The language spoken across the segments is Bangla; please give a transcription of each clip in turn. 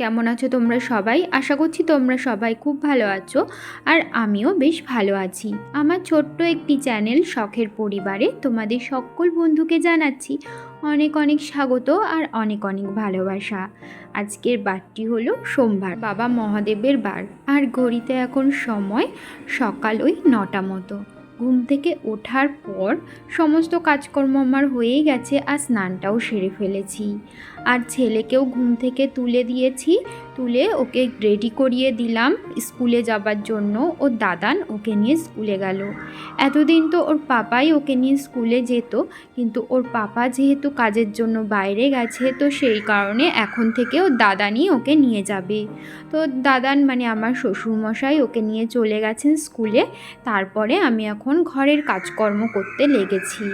কেমন আছো তোমরা সবাই? আশা করছি তোমরা সবাই খুব ভালো আছো আর আমিও বেশ ভালো আছি। আমার ছোট্ট একটি চ্যানেল শখের পরিবারে তোমাদের সকল বন্ধুকে জানাচ্ছি অনেক অনেক স্বাগত আর অনেক অনেক ভালোবাসা। আজকের বারটি হলো সোমবার, বাবা মহাদেবের বার। আর ঘড়িতে এখন সময় সকাল ওই নটা মতো। ঘুম থেকে ওঠার পর সমস্ত কাজকর্ম আমার হয়েই গেছে আর স্নানটাও সেরে ফেলেছি। আর ছেলেকেও ঘুম থেকে তুলে দিয়েছি, তুলে ওকে রেডি করিয়ে দিলাম স্কুলে যাবার জন্য। ওর দাদান ওকে নিয়ে স্কুলে গেল। এতদিন তো ওর পাপাই ওকে নিয়ে স্কুলে যেত, কিন্তু ওর পাপা যেহেতু কাজের জন্য বাইরে গেছে, তো সেই কারণে এখন থেকে ওর দাদানই ওকে নিয়ে যাবে। তো দাদান মানে আমার শ্বশুরমশাই ওকে নিয়ে চলে গেছেন স্কুলে, তারপরে আমি এখন ঘরের কাজকর্ম করতে লেগেছি।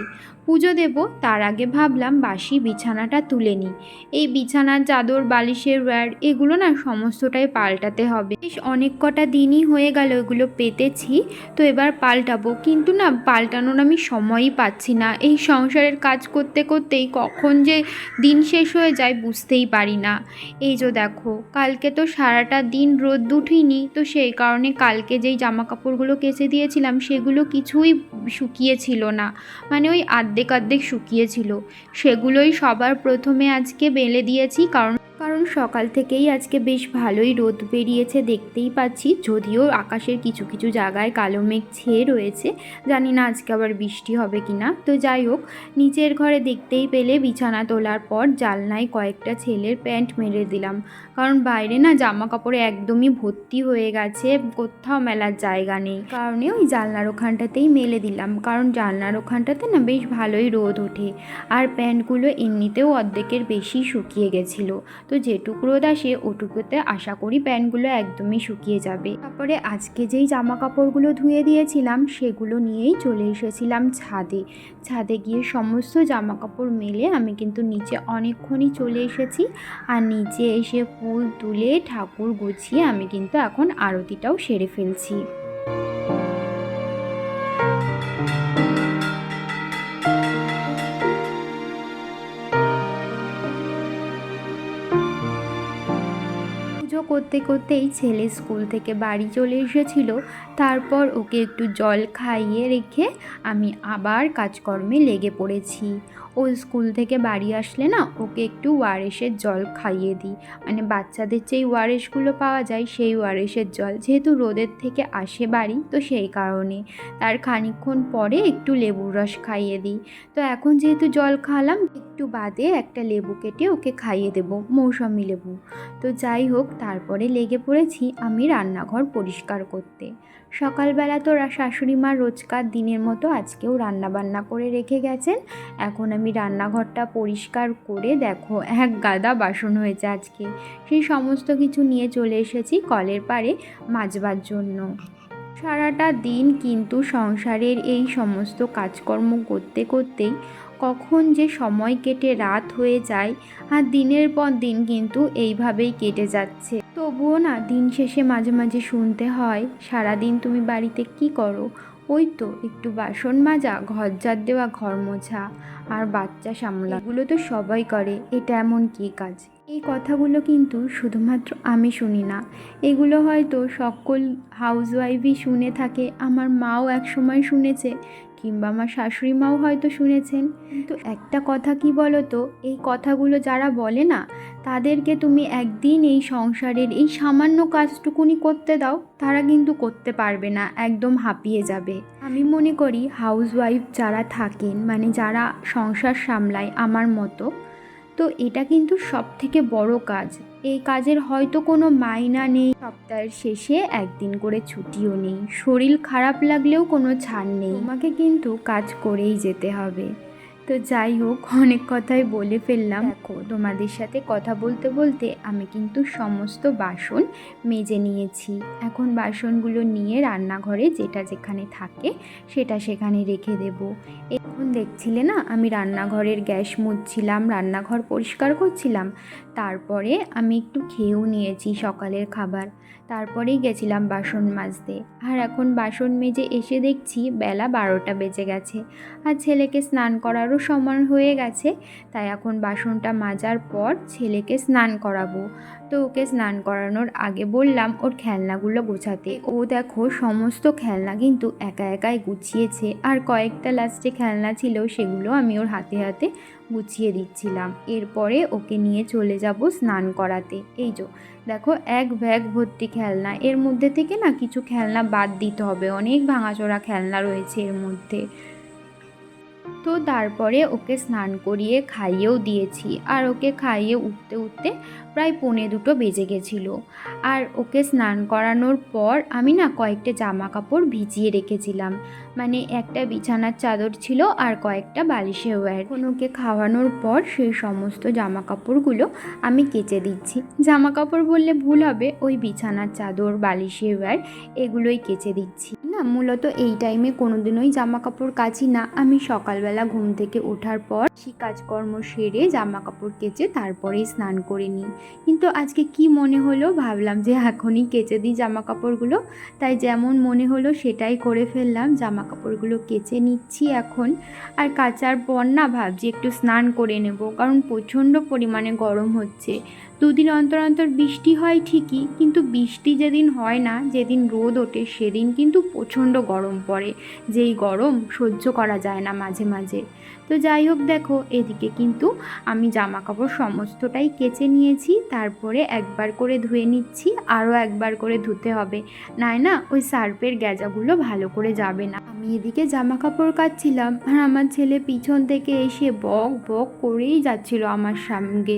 পুজো দেব, তার আগে ভাবলাম বাসি বিছানাটা তুলে নিই। এই বিছানার চাদর, বালিশের ওয়্যার এগুলো না সমস্তটাই পাল্টাতে হবে। বেশ অনেক কটা দিনই হয়ে গেল এগুলো পেতেছি, তো এবার পাল্টাবো। কিন্তু না, পাল্টানোর আমি সময়ই পাচ্ছি না। এই সংসারের কাজ করতে করতেই কখন যে দিন শেষ হয়ে যায় বুঝতেই পারি না। এই যে দেখো, কালকে তো সারাটা দিন রোদ উঠিনি, তো সেই কারণে কালকে যেই জামা কাপড়গুলো কেচে দিয়েছিলাম, সেগুলো কিছুই শুকিয়েছিল না। মানে ওই আর্ধেক অর্ধেক শুকিয়েছিল। সেগুলোই সবার প্রথমে আজকে বেলে দিয়েছি কারণ সকাল থেকেই আজকে বেশ ভালোই রোদ বেরিয়েছে দেখতেই পাচ্ছি। যদিও আকাশের কিছু কিছু জায়গায় কালো মেঘ ছেয়ে রয়েছে, জানি না আজকে আবার বৃষ্টি হবে কি না তো যাই হোক, নিচের ঘরে দেখতেই পেলে বিছানা তোলার পর জালনায় কয়েকটা ছেলের প্যান্ট মেরে দিলাম। কারণ বাইরে না জামা কাপড়ে একদমই ভর্তি হয়ে গেছে, কোথাও মেলার জায়গা নেই। কারণে ওই জানলার ওখানটাতেই মেলে দিলাম। কারণ জানলার ওখানটাতে না বেশ ভালোই রোদ ওঠে। আর প্যান্টগুলো এমনিতেও অর্ধেকের বেশি শুকিয়ে গেছিল। তো যেটুকু রোদ আসে ওটুকুতে আশা করি প্যান্টগুলো একদমই শুকিয়ে যাবে। তারপরে আজকে যেই জামা কাপড়গুলো ধুয়ে দিয়েছিলাম, সেগুলো নিয়েই চলে এসেছিলাম ছাদে। ছাদে গিয়ে সমস্ত জামা কাপড় মেলে আমি কিন্তু নিচে অনেকক্ষণই চলে এসেছি আর নিচে এসে ফুল তুলে ঠাকুর গুছিয়ে আমি কিন্তু এখন আরতিটাও সেরে ফেলছি। করতে করতেই ছেলে স্কুল থেকে বাড়ি চলে এসেছিল। তারপর ওকে একটু জল খাইয়ে রেখে আমি আবার কাজকর্মে লেগে পড়েছি। ও স্কুল থেকে বাড়ি আসলে না, ওকে একটু ওয়ারেসের জল খাইয়ে দিই। মানে বাচ্চাদের যেই ওয়ারেসগুলো পাওয়া যায়, সেই ওয়ারেসের জল। যেহেতু রোদের থেকে আসে বাড়ি, তো সেই কারণে। তার খানিকক্ষণ পরে একটু লেবুর রস খাইয়ে দিই। তো এখন যেহেতু জল খাওয়ালাম একটু বাদে একটা লেবু কেটে ওকে খাইয়ে দেবো মৌসুমি লেবু। তো যাই হোক, তারপরে লেগে পড়েছি আমি রান্নাঘর পরিষ্কার করতে। সকালবেলা তো শাশুড়ি মা রোজকার দিনের মতো আজকেও রান্না বান্না করে রেখে গেছেন। এখন আমি রান্নাঘরটা পরিষ্কার করে দেখো, এক গাদা বাসন হয়েছে আজকে। সেই সমস্ত কিছু নিয়ে চলে এসেছি কলের পাড়ে মাজবার জন্য। সারাটা দিন কিন্তু সংসারের এই সমস্ত কাজকর্ম করতে করতেই কখন যে সময় কেটে রাত হয়ে যায় আর দিনের পর দিন কিন্তু এইভাবেই কেটে যাচ্ছে। তবুও না, দিন শেষে মাঝে মাঝে শুনতে হয়, সারাদিন তুমি বাড়িতে কি করো? ওই তো, একটু বাসন মাজা, ঘর দেওয়া, ঘর মোছা আর বাচ্চা সামলা। এগুলো তো সবাই করে, এটা এমন কি কাজ? এই কথাগুলো কিন্তু শুধুমাত্র আমি শুনি না। এগুলো হয়তো সকল হাউসওয়াইফই শুনে থাকে, আমার মাও এক সময় শুনেছে কিংবা আমার শাশুড়ি মাও হয়তো শুনেছেন। কিন্তু একটা কথা কি বলো তো এই কথাগুলো যারা বলে না তাদেরকে তুমি একদিন এই সংসারের এই সামান্য কাজটুকুনি করতে দাও তারা কিন্তু করতে পারবে না একদম হাঁপিয়ে যাবে। আমি মনে করি হাউসওয়াইফ যারা থাকেন মানে যারা সংসার সামলায় আমার মতো তো এটা কিন্তু সব থেকে বড় কাজ। এই কাজের হয়তো কোনো মাইনা নেই। সপ্তাহের শেষে একদিন করে ছুটিও নেই। শরীর খারাপ লাগলেও কোনো ছাড় নেই। তোমাকে কিন্তু কাজ করেই যেতে হবে। তো যাই হোক, অনেক কথাই বলে ফেললাম। দেখো, তোমাদের সাথে কথা বলতে বলতে আমি কিন্তু সমস্ত বাসন মেজে নিয়েছি। এখন বাসনগুলো নিয়ে রান্নাঘরে যেটা যেখানে থাকে সেটা সেখানে রেখে দেব। এখন দেখছিলে না, আমি রান্নাঘরের গ্যাস মুছছিলাম, রান্নাঘর পরিষ্কার করছিলাম। তারপরে আমি একটু খেয়েও নিয়েছি সকালের খাবার। তারপরেই গেছিলাম বাসন মাজতে। আর এখন বাসন মেজে এসে দেখছি বেলা বারোটা বেজে গেছে। আর ছেলেকে স্নান করারও সময় হয়ে গেছে, তাই এখন বাসনটা মাজার পর ছেলেকে স্নান করাবো। তো ওকে স্নান করানোর আগে বললাম ওর খেলনাগুলো গোছাতে। ও দেখো সমস্ত খেলনা কিন্তু একা একাই গুছিয়েছে আর কয়েকটা লাস্টে খেলনা ছিল সেগুলো আমি ওর হাতে হাতে গুছিয়ে দিচ্ছিলাম। এরপরে ওকে নিয়ে চলে যাব স্নান করাতে। এই যো, দেখো এক ব্যাগ ভর্তি খেলনা। এর মধ্যে থেকে না কিছু খেলনা বাদ দিতে হবে। অনেক ভাঙাচোরা খেলনা রয়েছে এর মধ্যে। তো তারপরে ওকে স্নান করিয়ে খাইয়েও দিয়েছি। আর ওকে খাইয়ে উঠতে উঠতে প্রায় পৌনে দুটো বেজে গেছিল। আর ওকে স্নান করানোর পর আমি না কয়েকটা জামা কাপড় ভিজিয়ে রেখেছিলাম। মানে একটা বিছানার চাদর ছিল আর কয়েকটা বালিশে এখন ওকে খাওয়ানোর পর সেই সমস্ত জামা কাপড়গুলো আমি কেচে দিচ্ছি। জামা কাপড় বললে ভুল হবে, ওই বিছানার চাদর, বালিশে ওয়্যার এগুলোই কেচে দিচ্ছি। না, মূলত এই টাইমে কোনোদিনই জামা কাপড় কাচি না। আমি সকালবেলা ঘুম থেকে ওঠার পর সেই কাজকর্ম সেরে জামা কাপড় কেচে তারপরেই স্নান করে নিই। কিন্তু আজকে কি মনে হলো? ভাবলাম যে এখনই কেচে দিই জামা কাপড়গুলো তাই যেমন মনে হলো সেটাই করে ফেললাম। জামা কাপড়গুলো কেচে নিচ্ছি এখন। আর কাচার পর না ভাবছি একটু স্নান করে নেব, কারণ প্রচণ্ড পরিমাণে গরম হচ্ছে। দুদিন অন্তর অন্তর বৃষ্টি হয় ঠিকই, কিন্তু বৃষ্টি যেদিন হয় না, যেদিন রোদ ওঠে সেদিন কিন্তু প্রচণ্ড গরম পড়ে। যেই গরম সহ্য করা যায় না মাঝে মাঝে। তো যাই হোক দেখো, এদিকে কিন্তু আমি জামা কাপড় সমস্তটাই কেচে নিয়েছি, তারপরে একবার করে ধুয়ে নিচ্ছি, আরও একবার করে ধুতে হবে। নাই না ওই সার্পের গ্যাজাগুলো ভালো করে যাবে না। আমি এদিকে জামা কাপড় কাচ্ছিলাম। আর আমার ছেলে পিছন থেকে এসে বক বক করেই যাচ্ছিল আমার সঙ্গে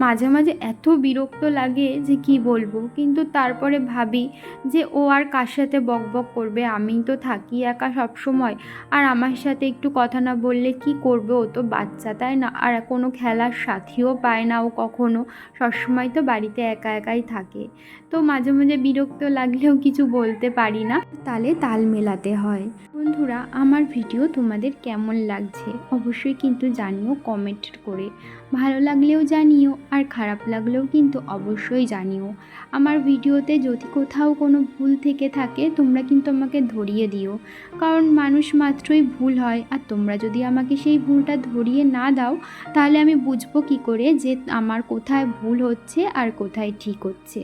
মাঝে মাঝে এত বিরক্ত লাগে যে কি বলব? কিন্তু তারপরে ভাবি যে ও আর কার সাথে বক বক করবে? আমি তো থাকি একা সব সময় আর আমার সাথে একটু কথা না বললে কি করবে? ও তো বাচ্চা, তাই না? আর কোনো খেলার সাথীও পায় না ও কখনো। সবসময় তো বাড়িতে একা, একাই থাকে। তো মাঝে মাঝে বিরক্ত লাগলেও কিছু বলতে পারি না। তালে তাল মেলাতে হয়। বন্ধুরা আমার ভিডিও তোমাদের কেমন লাগছে? অবশ্যই কিন্তু জানিও কমেন্ট করে। ভালো লাগলেও জানিও আর খারাপ লাগলেও কিন্তু অবশ্যই জানিও। আমার ভিডিওতে যদি কোথাও কোনো ভুল থেকে থাকে, তোমরা কিন্তু আমাকে ধরিয়ে দিও। কারণ মানুষ মাত্রই ভুল হয় আর তোমরা যদি আমাকে সেই ভুলটা ধরিয়ে না দাও, তাহলে আমি বুঝব কী করে যে আমার কোথায় ভুল হচ্ছে আর কোথায় ঠিক হচ্ছে।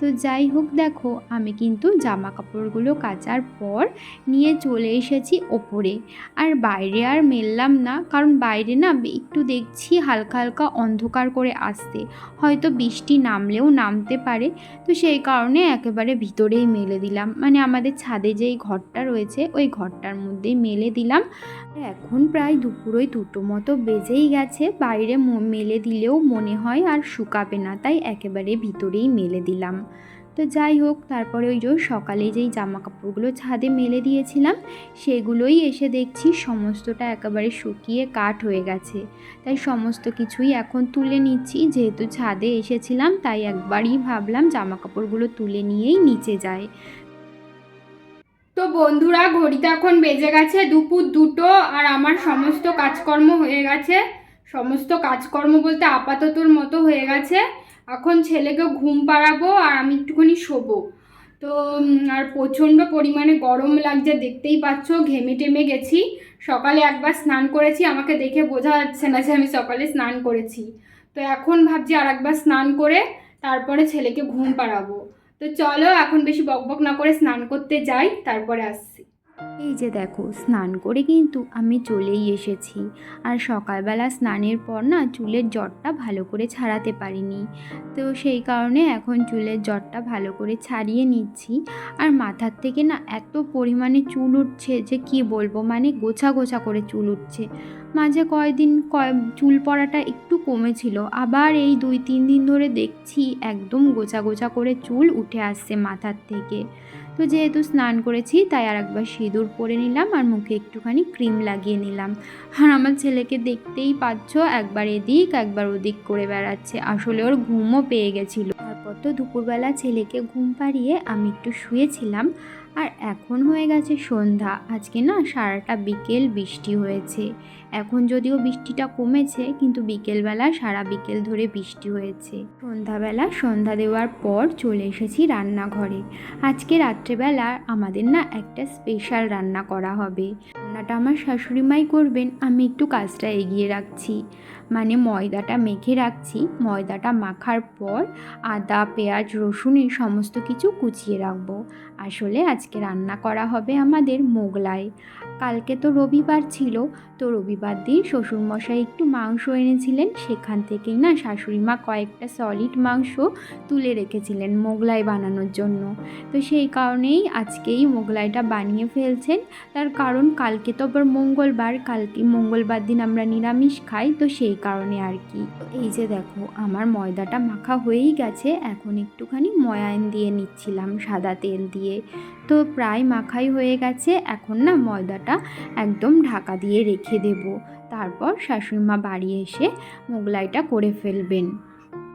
তো যাই হোক দেখো, আমি কিন্তু জামা কাপড়গুলো কাচার পর নিয়ে চলে এসেছি ওপরে। আর বাইরে আর মেললাম না, কারণ বাইরে না একটু দেখছি হালকা হালকা অন্ধকার করে আসতে। হয়তো বৃষ্টি নামলেও নামতে পারে। তো সেই কারণে একেবারে ভিতরেই মেলে দিলাম। মানে আমাদের ছাদে যেই ঘরটা রয়েছে, ওই ঘরটার মধ্যেই মেলে দিলাম। এখন প্রায় দুপুরই দুটো মতো বেজেই গেছে। বাইরে মেলে দিলেও মনে হয় আর শুকাবে না। তাই একেবারে ভিতরেই মেলে দিলাম। তো যাই হোক, তারপরে ওই যে সকালে যেই জামা কাপড়গুলো ছাদে মেলে দিয়েছিলাম, সেগুলোই এসে দেখছি সমস্তটা একেবারে শুকিয়ে কাঠ হয়ে গেছে। তাই সমস্ত কিছুই এখন তুলে নিচ্ছি, যেহেতু ছাদে এসেছিলাম, তাই একবারই ভাবলাম জামা কাপড়গুলো তুলে নিয়েই নিচে যায় তো বন্ধুরা ঘড়িতে এখন বেজে গেছে দুপুর দুটো, আর আমার সমস্ত কাজকর্ম হয়ে গেছে। সমস্ত কাজকর্ম বলতে আপাততর মতো হয়ে গেছে। এখন ছেলেকে ঘুম পাড়াবো আর আমি একটুখানি শোবো। তো আর প্রচণ্ড পরিমাণে গরম লাগছে, দেখতেই পাচ্ছ, ঘেমে টেমে গেছি। সকালে একবার স্নান করেছি, আমাকে দেখে বোঝা যাচ্ছে না যে আমি সকালে স্নান করেছি। তো এখন ভাবছি আর একবার স্নান করে তারপরে ছেলেকে ঘুম পাড়াবো। তো চলো, এখন বেশি বকবক না করে স্নান করতে যাই, তারপরে আসছি। এই যে দেখো, স্নান করে কিন্তু আমি চলেই এসেছি। আর সকালবেলা স্নানের পর না চুলের জ্বরটা ভালো করে ছাড়াতে পারিনি। তো সেই কারণে এখন চুলের জ্বরটা ভালো করে ছাড়িয়ে নিচ্ছি। আর মাথার থেকে না এত পরিমাণে চুল উঠছে যে কি বলব মানে গোছা গোছা করে চুল উঠছে। মাঝে কয়দিন কয় চুল পড়াটা একটু কমেছিল। আবার এই দুই, তিন দিন ধরে দেখছি একদম গোছা গোছা করে চুল উঠে আসছে মাথার থেকে। তো যেহেতু স্নান করেছি, তাই আর একবার সিঁদুর পরে নিলাম আর মুখে একটুখানি ক্রিম লাগিয়ে নিলাম। আর আমার ছেলেকে দেখতেই পাচ্ছ, একবার এদিক, একবার ওদিক করে বেড়াচ্ছে। আসলে ওর ঘুমও পেয়ে গেছিল। তারপর তো দুপুরবেলা ছেলেকে ঘুম পাড়িয়ে আমি একটু শুয়েছিলাম আর এখন হয়ে গেছে সন্ধ্যা। আজকে না সারাটা বিকেল বৃষ্টি হয়েছে। এখন যদিও বৃষ্টিটা কমেছে, কিন্তু বিকেলবেলা সারা বিকেল ধরে বৃষ্টি হয়েছে। সন্ধ্যাবেলা সন্ধ্যা দেওয়ার পর চলে এসেছি রান্নাঘরে। আজকে রাত্রেবেলা আমাদের না একটা স্পেশাল রান্না করা হবে। রান্নাটা আমার শাশুড়ি মাই করবেন, আমি একটু কাজটা এগিয়ে রাখছি। মানে ময়দাটা মেখে রাখছি, ময়দাটা মাখার পর আদা, পেঁয়াজ, রসুন এই সমস্ত কিছু কুচিয়ে রাখব। আসলে আজকে রান্না করা হবে আমাদের মোগলাই। কালকে তো রবিবার ছিল, তো রবিবার দিন শ্বশুরমশাই একটু মাংস এনেছিলেন, সেখান থেকেই না শাশুড়ি মা কয়েকটা সলিড মাংস তুলে রেখেছিলেন মোগলাই বানানোর জন্য। তো সেই কারণেই আজকেই মোগলাইটা বানিয়ে ফেলছেন, তার কারণ কালকে তো আবার মঙ্গলবার, কালকে মঙ্গলবার দিন আমরা নিরামিষ খাই, তো সেই কারণে আর কি। এই যে দেখো, আমার ময়দাটা মাখা হয়েই গেছে। এখন একটুখানি ময়ান দিয়ে নিচ্ছিলাম, সাদা তেল দিয়ে। তো প্রায় মাখাই হয়ে গেছে। এখন না ময়দাটা একদম ঢাকা দিয়ে রেখে দেব। তারপর শাশুড়িমা বাড়ি এসে মোগলাইটা করে ফেলবেন।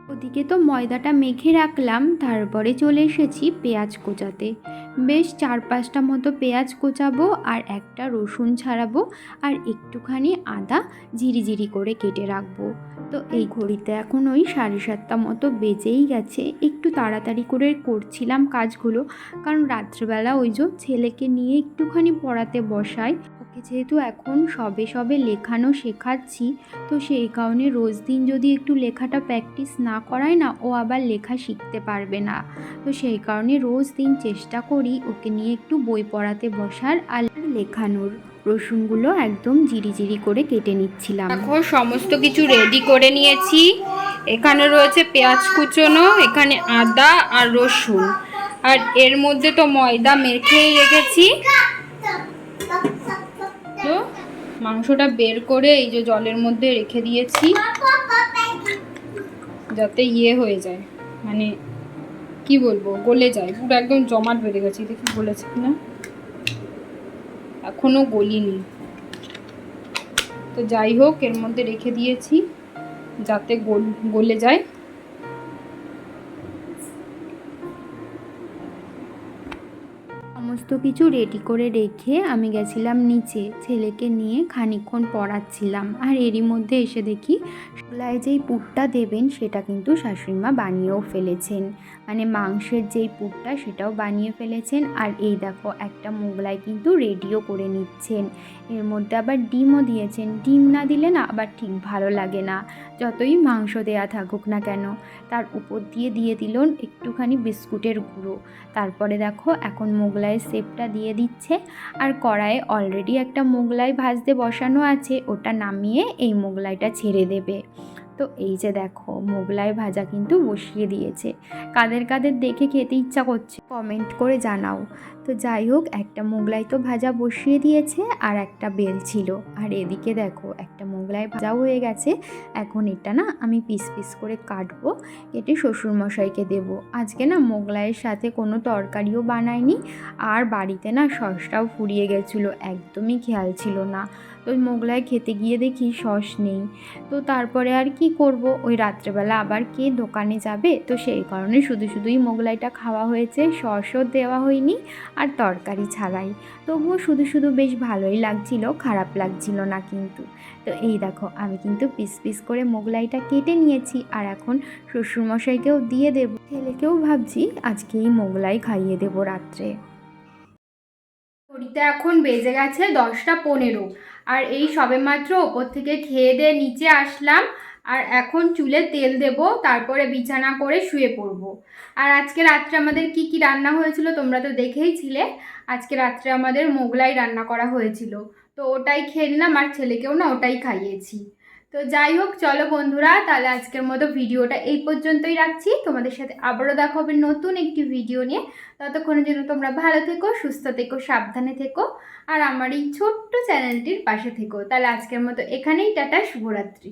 ওদিকে তো ময়দাটা মেখে রাখলাম, তারপরে চলে এসেছি পেঁয়াজ কোচাতে। বেশ চার পাঁচটা মতো পেঁয়াজ কোচাবো আর একটা রসুন ছাড়াবো আর একটুখানি আদা ঝিরিঝিরি করে কেটে রাখব। তো এই ঘড়িতে এখন ওই সাড়ে সাতটা মতো বেজেই গেছে। একটু তাড়াতাড়ি করে করছিলাম কাজগুলো, কারণ রাত্রেবেলা ওই যে ছেলেকে নিয়ে একটুখানি পড়াতে বসাই ওকে যেহেতু এখন সবে সবে লেখানো শেখাচ্ছি, তো সেই কারণে রোজ দিন যদি একটু লেখাটা প্র্যাকটিস না করায় না, ও আবার লেখা শিখতে পারবে না। তো সেই কারণে রোজ দিন চেষ্টা করি ওকে নিয়ে একটু বই পড়াতে বসার আর লেখানোর। রসুনগুলো একদম জিরি করে কেটে নিচ্ছিলাম। দেখো সমস্ত কিছু রেডি করে নিয়েছি। এখানে রয়েছে পেঁয়াজ কুচোনো, এখানে আদা আর রসুন। আর এর মধ্যে তো ময়দা মেখেই রেখেছি। মাংসটা বের করে এই যে জলের মধ্যে রেখে দিয়েছি, যাতে ইয়ে হয়ে যায়। মানে কি বলব, গলে যায়। পুরো একদম জমাট বেড়ে গেছে। দেখি গলেছে কিনা? এখনও গলিনি। তো যাই হোক, এর মধ্যে রেখে দিয়েছি, যাতে গলে যায়। সমস্ত কিছু রেডি করে রেখে আমি গেছিলাম নিচে। ছেলেকে নিয়ে খানিকক্ষণ পড়াচ্ছিলাম। আর এরই মধ্যে এসে দেখি ছোলায় যেই পুরটা দেবেন, সেটা কিন্তু শাশুড়িমা বানিয়েও ফেলেছেন। মানে মাংসের যেই পুরটা, সেটাও বানিয়ে ফেলেছেন। আর এই দেখো, একটা মোগলাই কিন্তু রেডিও করে নিচ্ছেন। এর মধ্যে আবার ডিমও দিয়েছেন। ডিম না দিলে না আবার ঠিক ভালো লাগে না। যতই মাংস দেয়া থাকুক না কেন, তার উপর দিয়ে দিয়ে দিল একটুখানি বিস্কুটের গুঁড়ো। তারপরে দেখো, এখন মোগলাইয়ের শেপটা দিয়ে দিচ্ছে। আর কড়াইয়ে অলরেডি একটা মোগলাই ভাজতে বসানো আছে, ওটা নামিয়ে এই মোগলাইটা ছেড়ে দেবে। তো এই যে দেখো, মোগলাই ভাজা কিন্তু বসিয়ে দিয়েছে। কাদের কাদের দেখে খেতে ইচ্ছা করছে কমেন্ট করে জানাও। তো যাই হোক, একটা মোগলাই তো ভাজা বসিয়ে দিয়েছে আর একটা বেল ছিল। আর এদিকে দেখো, একটা মোগলাই ভাজাও হয়ে গেছে। এখন এটা না আমি পিস পিস করে কাটবো, কেটে শ্বশুরমশাইকে দেব। আজকে না মোগলাইয়ের সাথে কোনো তরকারিও বানাইনি, আর বাড়িতে না সসটাও ফুরিয়ে গেছিল, একদমই খেয়াল ছিল না। তো ওই মোগলাই খেতে গিয়ে দেখি সস নেই। তো তারপরে আর কি করব? ওই রাত্রেবেলা আবার কে দোকানে যাবে? তো সেই কারণে শুধু শুধুই মোগলাইটা খাওয়া হয়েছে সসও দেওয়া হয়নি আর তরকারি ছাড়াই। তবুও শুধু শুধু বেশ ভালোই লাগছিল, খারাপ লাগছিল না কিন্তু। তো এই দেখো, আমি কিন্তু পিস পিস করে মোগলাইটা কেটে নিয়েছি আর এখন শ্বশুরমশাইকেও দিয়ে দেবো। ছেলেকেও ভাবছি আজকে এই মোগলাই খাইয়ে দেবো রাত্রে। ঘড়িতে এখন বেজে গেছে দশটা পনেরো। আর এই সবেমাত্র ওপর থেকে খেয়ে দিয়ে নিচে আসলাম। আর এখন চুলে তেল দেব, তারপরে বিছানা করে শুয়ে পড়ব। আর আজকে রাত্রে আমাদের কি কি রান্না হয়েছিল তোমরা তো দেখেইছিলে আজকে রাত্রে আমাদের মোগলাই রান্না করা হয়েছিল। তো ওটাই খেয়ে নিলাম আর ছেলেকেও না ওটাই খাইয়েছি। তো যাই হোক, চলো বন্ধুরা, তাহলে আজকের মতো ভিডিওটা এই পর্যন্তই রাখছি। তোমাদের সাথে আবারও দেখা হবে নতুন একটি ভিডিও নিয়ে। ততক্ষণের জন্য তোমরা ভালো থেকো, সুস্থ থেকো, সাবধানে থেকো, আর আমার এই ছোট্ট চ্যানেলটির পাশে থেকো। তাহলে আজকের মতো এখানেই, টাটা, শুভরাত্রি।